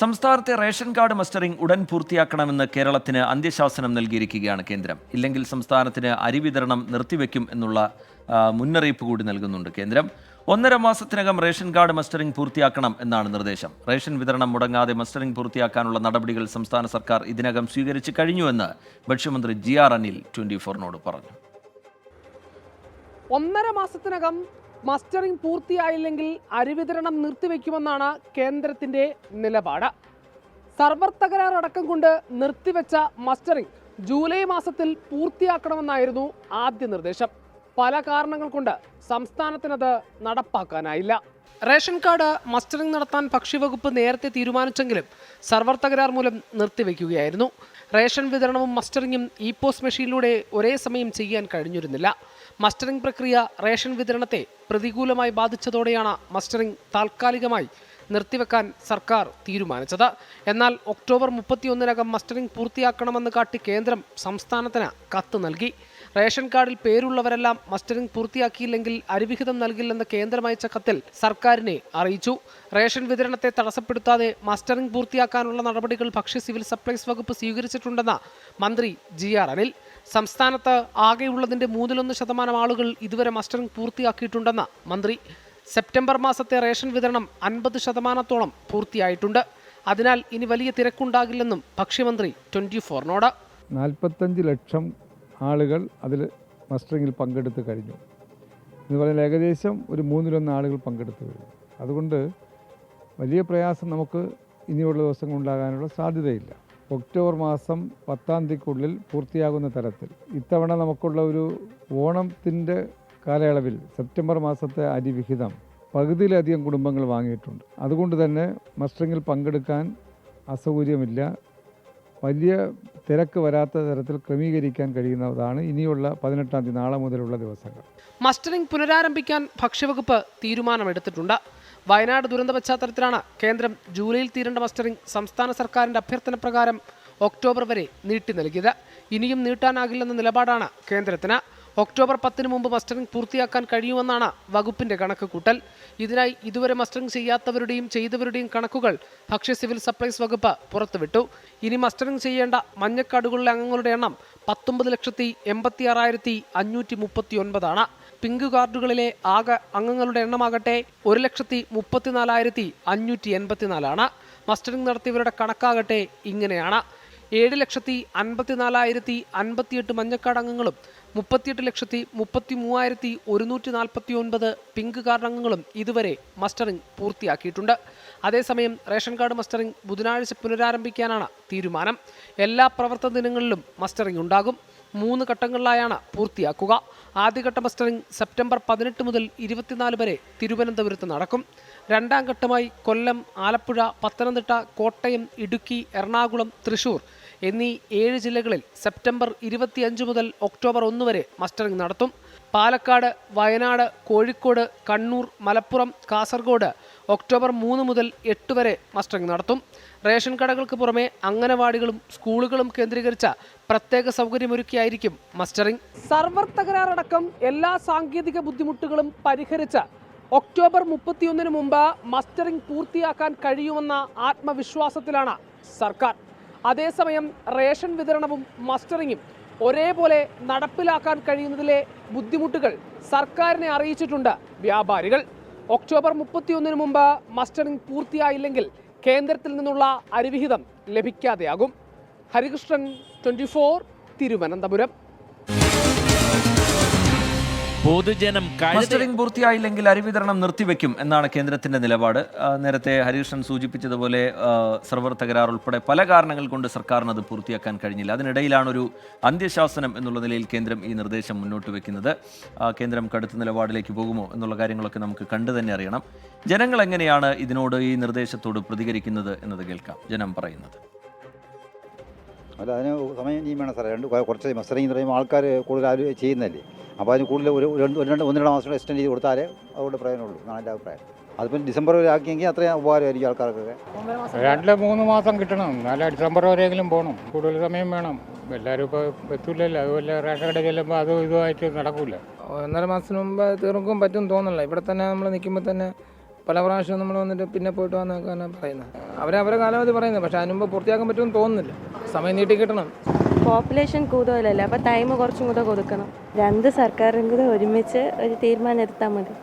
സംസ്ഥാനത്തെ ration card mustering ഉടൻ പൂർത്തിയാക്കണമെന്ന് കേരളത്തിന് അന്ത്യശാസനം നൽകിയിരിക്കുകയാണ് കേന്ദ്രം. ഇല്ലെങ്കിൽ സംസ്ഥാനത്തിന് അരി വിതരണം നിർത്തിവെക്കും എന്നുള്ള മുന്നറിയിപ്പ് കൂടി നൽകുന്നുണ്ട് കേന്ദ്രം. ഒന്നര മാസത്തിനകം റേഷൻ കാർഡ് മസ്റ്ററിംഗ് പൂർത്തിയാക്കണം എന്നാണ് നിർദ്ദേശം. റേഷൻ വിതരണം മുടങ്ങാതെ മസ്റ്ററിംഗ് പൂർത്തിയാക്കാനുള്ള നടപടികൾ സംസ്ഥാന സർക്കാർ ഇതിനകം സ്വീകരിച്ചു കഴിഞ്ഞുവെന്ന് ഭക്ഷ്യമന്ത്രി ജി ആർ അനിൽ ട്വന്റി ഫോറിനോട് പറഞ്ഞു. ഒന്നര മാസത്തിനകം മസ്റ്ററിംഗ് പൂർത്തിയായില്ലെങ്കിൽ അരിവിതരണം നിർത്തിവെക്കുമെന്നാണ് കേന്ദ്രത്തിന്റെ നിലപാട്. സർവർ തകരാർ അടക്കം കൊണ്ട് നിർത്തിവെച്ച മസ്റ്ററിംഗ് ജൂലൈ മാസത്തിൽ പൂർത്തിയാക്കണമെന്നായിരുന്നു ആദ്യ നിർദ്ദേശം. പല കാരണങ്ങൾ കൊണ്ട് സംസ്ഥാനത്തിനത് നടപ്പാക്കാനായില്ല. റേഷൻ കാർഡ് മസ്റ്ററിംഗ് നടത്താൻ ഭക്ഷ്യവകുപ്പ് നേരത്തെ തീരുമാനിച്ചെങ്കിലും സർവർ തകരാർ മൂലം നിർത്തിവെക്കുകയായിരുന്നു. റേഷൻ വിതരണവും മസ്റ്ററിങ്ങും ഇ പോസ് മെഷീനിലൂടെ ഒരേ സമയം ചെയ്യാൻ കഴിഞ്ഞിരുന്നില്ല. മസ്റ്ററിംഗ് പ്രക്രിയ റേഷൻ വിതരണത്തെ പ്രതികൂലമായി ബാധിച്ചതോടെയാണ് മസ്റ്ററിംഗ് താൽക്കാലികമായി നിർത്തിവെക്കാൻ സർക്കാർ തീരുമാനിച്ചത്. എന്നാൽ ഒക്ടോബർ മുപ്പത്തിയൊന്നിനകം മസ്റ്ററിംഗ് പൂർത്തിയാക്കണമെന്ന് കാട്ടി കേന്ദ്രം സംസ്ഥാനത്തിന് കത്ത് നൽകി. റേഷൻ കാർഡിൽ പേരുള്ളവരെല്ലാം മസ്റ്ററിംഗ് പൂർത്തിയാക്കിയില്ലെങ്കിൽ അരിവിഹിതം നൽകില്ലെന്ന് കേന്ദ്രം അയച്ച കത്തിൽ സർക്കാരിനെ അറിയിച്ചു. റേഷൻ വിതരണത്തെ തടസ്സപ്പെടുത്താതെ മസ്റ്ററിംഗ് പൂർത്തിയാക്കാനുള്ള നടപടികൾ ഭക്ഷ്യ സിവിൽ സപ്ലൈസ് വകുപ്പ് സ്വീകരിച്ചിട്ടുണ്ടെന്ന് മന്ത്രി ജി ആർ അനിൽ. സംസ്ഥാനത്ത് ആകെയുള്ളതിന്റെ മൂന്നിലൊന്ന് ശതമാനം ആളുകൾ ഇതുവരെ മസ്റ്ററിംഗ് പൂർത്തിയാക്കിയിട്ടുണ്ടെന്ന് മന്ത്രി. സെപ്റ്റംബർ മാസത്തെ റേഷൻ വിതരണം അൻപത് ശതമാനത്തോളം പൂർത്തിയായിട്ടുണ്ട്. അതിനാൽ ഇനി വലിയ തിരക്കുണ്ടാകില്ലെന്നും ഭക്ഷ്യമന്ത്രി ട്വന്റി ഫോറിനോട് നാൽപ്പത്തഞ്ച് ലക്ഷം ആളുകൾ അതിൽ മസ്റ്ററിങ്ങിൽ പങ്കെടുത്ത് കഴിഞ്ഞു. എന്ന് പറഞ്ഞാൽ ഏകദേശം ഒരു മൂന്നിലൊന്ന് ആളുകൾ പങ്കെടുത്ത് കഴിഞ്ഞു. അതുകൊണ്ട് വലിയ പ്രയാസം നമുക്ക് ഇനിയുള്ള ദിവസങ്ങൾ ഉണ്ടാകാനുള്ള സാധ്യതയില്ല. ഒക്ടോബർ മാസം പത്താം തീയതിക്കുള്ളിൽ പൂർത്തിയാകുന്ന തരത്തിൽ. ഇത്തവണ നമുക്കുള്ള ഒരു ഓണത്തിന്റെ കാലയളവിൽ സെപ്റ്റംബർ മാസത്തെ അരി വിഹിതം പകുതിയിലധികം കുടുംബങ്ങൾ വാങ്ങിയിട്ടുണ്ട്. അതുകൊണ്ട് തന്നെ മസ്റ്ററിങ്ങിൽ പങ്കെടുക്കാൻ അസൗകര്യമില്ല. വലിയ തിരക്ക് വരാത്ത തരത്തിൽ ക്രമീകരിക്കാൻ കഴിയുന്നതാണ് ഇനിയുള്ള പതിനെട്ടാം തീയതി നാളെ മുതലുള്ള ദിവസങ്ങൾ. മസ്റ്ററിംഗ് പുനരാരംഭിക്കാൻ ഭക്ഷ്യവകുപ്പ് തീരുമാനമെടുത്തിട്ടുണ്ട്. വയനാട് ദുരന്ത പശ്ചാത്തലത്തിലാണ് കേന്ദ്രം ജൂലൈയിൽ തീരേണ്ട മസ്റ്ററിംഗ് സംസ്ഥാന സർക്കാരിന്റെ അഭ്യർത്ഥന പ്രകാരം ഒക്ടോബർ വരെ നീട്ടി നൽകിയത്. ഇനിയും നീട്ടാനാകില്ലെന്ന നിലപാടാണ് കേന്ദ്രത്തിന്. ഒക്ടോബർ പത്തിന് മുമ്പ് മസ്റ്ററിംഗ് പൂർത്തിയാക്കാൻ കഴിയുമെന്നാണ് വകുപ്പിന്റെ കണക്ക് കൂട്ടൽ ഇതിനായി ഇതുവരെ മസ്റ്ററിംഗ് ചെയ്യാത്തവരുടെയും ചെയ്തവരുടെയും കണക്കുകൾ ഭക്ഷ്യ സിവിൽ സപ്ലൈസ് വകുപ്പ് പുറത്തുവിട്ടു. ഇനി മസ്റ്ററിംഗ് ചെയ്യേണ്ട മഞ്ഞക്കാടുകളിലെ അംഗങ്ങളുടെ എണ്ണം പത്തൊമ്പത് ലക്ഷത്തി എൺപത്തി ആറായിരത്തി അഞ്ഞൂറ്റി മുപ്പത്തി ഒൻപതാണ് പിങ്ക് കാർഡുകളിലെ ആകെ അംഗങ്ങളുടെ എണ്ണമാകട്ടെ ഒരു ലക്ഷത്തി മുപ്പത്തിനാലായിരത്തി അഞ്ഞൂറ്റി എൺപത്തിനാലാണ്. മസ്റ്ററിംഗ് നടത്തിയവരുടെ കണക്കാകട്ടെ ഇങ്ങനെയാണ്. ഏഴ് ലക്ഷത്തി അൻപത്തിനാലായിരത്തി അൻപത്തിയെട്ട് മഞ്ഞക്കാർഡ് അംഗങ്ങളും മുപ്പത്തിയെട്ട് ലക്ഷത്തി മുപ്പത്തി മൂവായിരത്തി ഒരുന്നൂറ്റി നാൽപ്പത്തി ഒൻപത് പിങ്ക് കാർഡ് അംഗങ്ങളും ഇതുവരെ മസ്റ്ററിംഗ് പൂർത്തിയാക്കിയിട്ടുണ്ട്. അതേസമയം റേഷൻ കാർഡ് മസ്റ്ററിംഗ് ബുധനാഴ്ച പുനരാരംഭിക്കാനാണ് തീരുമാനം. എല്ലാ പ്രവർത്തന ദിനങ്ങളിലും മസ്റ്ററിംഗ് ഉണ്ടാകും. മൂന്ന് ഘട്ടങ്ങളിലായാണ് പൂർത്തിയാക്കുക. ആദ്യഘട്ട മസ്റ്ററിംഗ് സെപ്റ്റംബർ പതിനെട്ട് മുതൽ ഇരുപത്തിനാല് വരെ തിരുവനന്തപുരത്ത് നടക്കും. രണ്ടാം ഘട്ടമായി കൊല്ലം ആലപ്പുഴ പത്തനംതിട്ട കോട്ടയം ഇടുക്കി എറണാകുളം തൃശൂർ എന്നീ ഏഴ് ജില്ലകളിൽ സെപ്റ്റംബർ ഇരുപത്തിയഞ്ച് മുതൽ ഒക്ടോബർ ഒന്ന് വരെ മസ്റ്ററിംഗ് നടത്തും. പാലക്കാട് വയനാട് കോഴിക്കോട് കണ്ണൂർ മലപ്പുറം കാസർഗോഡ് ഒക്ടോബർ മൂന്ന് മുതൽ എട്ട് വരെ മസ്റ്ററിംഗ് നടത്തും. റേഷൻ കടകൾക്ക് പുറമെ അംഗനവാടികളും സ്കൂളുകളും കേന്ദ്രീകരിച്ച പ്രത്യേക സൗകര്യമൊരുക്കിയായിരിക്കും മസ്റ്ററിംഗ്. സർവർ തകരാറടക്കം എല്ലാ സാങ്കേതിക ബുദ്ധിമുട്ടുകളും പരിഹരിച്ച ഒക്ടോബർ മുപ്പത്തിയൊന്നിന് മുമ്പ് മസ്റ്ററിംഗ് പൂർത്തിയാക്കാൻ കഴിയുമെന്ന ആത്മവിശ്വാസത്തിലാണ് സർക്കാർ. അതേസമയം റേഷൻ വിതരണവും മസ്റ്ററിങ്ങും ഒരേപോലെ നടപ്പിലാക്കാൻ കഴിയുന്നതിലെ ബുദ്ധിമുട്ടുകൾ സർക്കാരിനെ അറിയിച്ചിട്ടുണ്ട് വ്യാപാരികൾ. ഒക്ടോബർ മുപ്പത്തിയൊന്നിന് മുമ്പ് മസ്റ്ററിംഗ് പൂർത്തിയായില്ലെങ്കിൽ കേന്ദ്രത്തിൽ നിന്നുള്ള അരിവിഹിതം ലഭിക്കാതെയാകും. ഹരികൃഷ്ണൻ ട്വന്റി തിരുവനന്തപുരം. പൊതുജനം മസ്റ്ററിംഗ് പൂർത്തിയായില്ലെങ്കിൽ അരിവിതരണം നിർത്തിവെക്കും എന്നാണ് കേന്ദ്രത്തിന്റെ നിലപാട്. നേരത്തെ ഹരികൃഷ്ണൻ സൂചിപ്പിച്ചതുപോലെ സെർവർ തകരാർ ഉൾപ്പെടെ പല കാരണങ്ങൾ കൊണ്ട് സർക്കാരിന് അത് പൂർത്തിയാക്കാൻ കഴിഞ്ഞില്ല. അതിനിടയിലാണ് ഒരു അന്ത്യശാസനം എന്നുള്ള നിലയിൽ കേന്ദ്രം ഈ നിർദ്ദേശം മുന്നോട്ട് വെക്കുന്നത്. കേന്ദ്രം കടുത്ത നിലപാടിലേക്ക് പോകുമോ എന്നുള്ള കാര്യങ്ങളൊക്കെ നമുക്ക് കണ്ടു തന്നെ അറിയണം. ജനങ്ങൾ എങ്ങനെയാണ് ഇതിനോട് ഈ നിർദ്ദേശത്തോട് പ്രതികരിക്കുന്നത് എന്നത് കേൾക്കാം. ജനം പറയുന്നത്. അല്ല അതിന് സമയം ഇനിയും വേണം സാറേ. രണ്ട് കുറച്ച് മസ്റ്ററിങ് ആൾക്കാർ കൂടുതൽ ആരും ചെയ്യുന്നതല്ലേ അപ്പോൾ അതിന് കൂടുതൽ ഒരു രണ്ട് ഒരു രണ്ട് ഒന്ന് രണ്ട് മാസം എക്സ്റ്റെൻഡ് ചെയ്ത് കൊടുത്താലേ അതുകൊണ്ട് പ്രയോജനമുള്ളൂ എന്നാണ് എന്റെ അഭിപ്രായം. അതിപ്പോൾ ഡിസംബർ വരെ ആക്കിയെങ്കിൽ അത്രയും ഉപകാരമായിരിക്കും ആൾക്കാർക്കൊക്കെ. രണ്ട് മൂന്ന് മാസം കിട്ടണം. എന്നാലും ഡിസംബർ വരെയെങ്കിലും പോകണം. കൂടുതൽ സമയം വേണം. എല്ലാവരും ഇപ്പോൾ എത്തൂലല്ലോ. അതുപോലെ റേഷൻ കട ചെല്ലുമ്പോൾ അതും ഇതുമായിട്ട് നടക്കില്ല ഒന്നര മാസത്തിന് മുമ്പ് തീർക്കും പറ്റും തോന്നുന്നില്ല. ഇവിടെ തന്നെ നമ്മൾ നിൽക്കുമ്പോൾ തന്നെ പല പ്രാവശ്യവും നമ്മൾ വന്നിട്ട് പിന്നെ പോയിട്ട് വന്നൊക്കെയാണ് പറയുന്നത്. അവരവരെ അവരെ കാലാവധി പറയുന്നത്. പക്ഷേ അതിനുമ്പോൾ പൂർത്തിയാക്കാൻ പറ്റുമെന്ന് തോന്നുന്നില്ല. സമയം നീട്ടി കിട്ടണം. പോപ്പുലേഷൻ കൂടുതലല്ലേ? അപ്പോൾ ടൈം കുറച്ചും കൂടെ കൊടുക്കണം. രണ്ട് സർക്കാരും കൂടെ ഒരുമിച്ച് ഒരു തീരുമാനം എടുത്താൽ മതി.